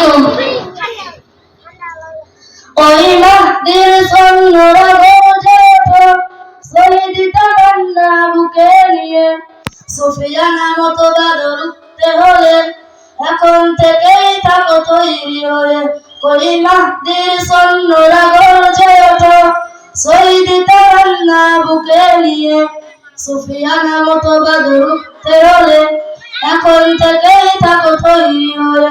আলাইকুম ওই মাহদির সন্ন্যরা বোঝে শহীদ তামান্না বুকে নিয়ে। সুফিয়ানা মতো বাদর উঠতে হলে, এখন থেকেই থাকো তৈরি হয়ে। কই মাহদির সন্ন্যরা গর্জে ওঠো শহীদ তামান্না বুকে নিয়ে। সুফিয়ানা মতো বাদর উঠতে হলে, এখন থেকেই থাকো তৈরি হয়ে।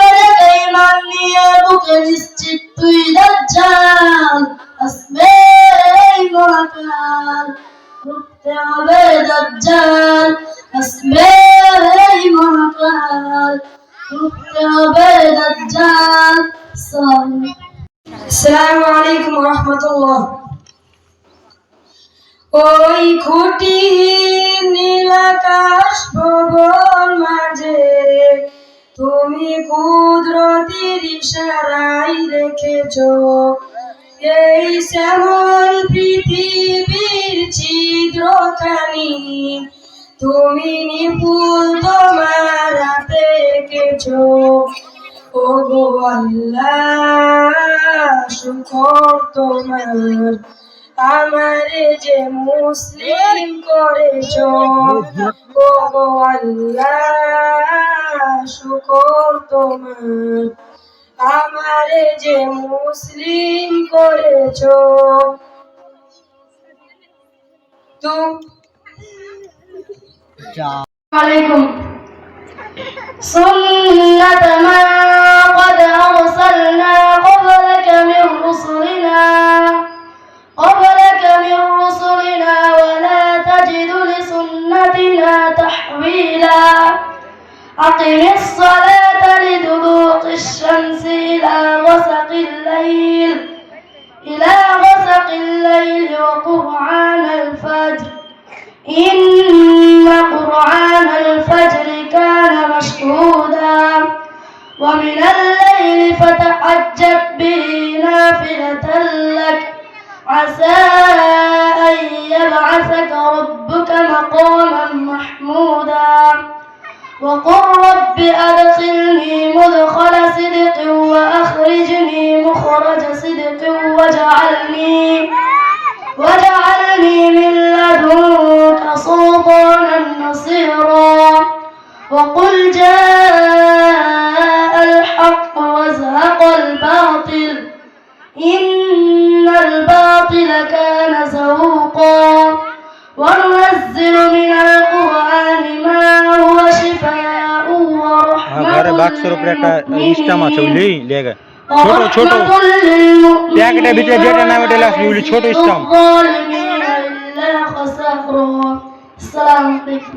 হবে দাজ্জাল, আসবে মহাকাল। হবে দাজ্জাল আসসালামু আলাইকুম রহমতুল্লাহ। ওই খুঁটি নীলাকাশ ভবন মাঝে, তুমি কুদরতির ইশারাই রেখেছ। এই শ্যামল পৃথিবীর ছিদ্রখানি তুমি নিপুল তোমার হাতে ও গো আল্লাহ তোমার। আমারে যে মুসলিম করেছ। ও গো আল্লাহ শুকর তোমার। আমারে যে মুসলিম করেছ। তো عليكم. سنة ما قد أرسلنا قبلك من رسلنا قبلك من رسلنا ولا تجد لسنتنا تحويلا. أقم الصلاة لدلوق الشمس إلى غسق الليل. لك. عسى أن يبعثك ربك مقاما محمودا. وقل رب أدخلني مدخل صدق وأخرجني مخرج صدق واجعلني واجعلني من لدنك سلطانا نصيرا. إن الباطل كان زهوقا وننزل من القرآن ما هو شفاء ঘরে বাক্সের উপরে একটা ورحمة ইস্টাম আছে বুঝলি লেগে ছোট ورحمة ছোট للمؤمنين প্যাকেটের ভিতরে যেটা নাম ওটা লাগছে বুঝলি ছোট ইস্টাম الظالمين إلا خسارا السلام عليكم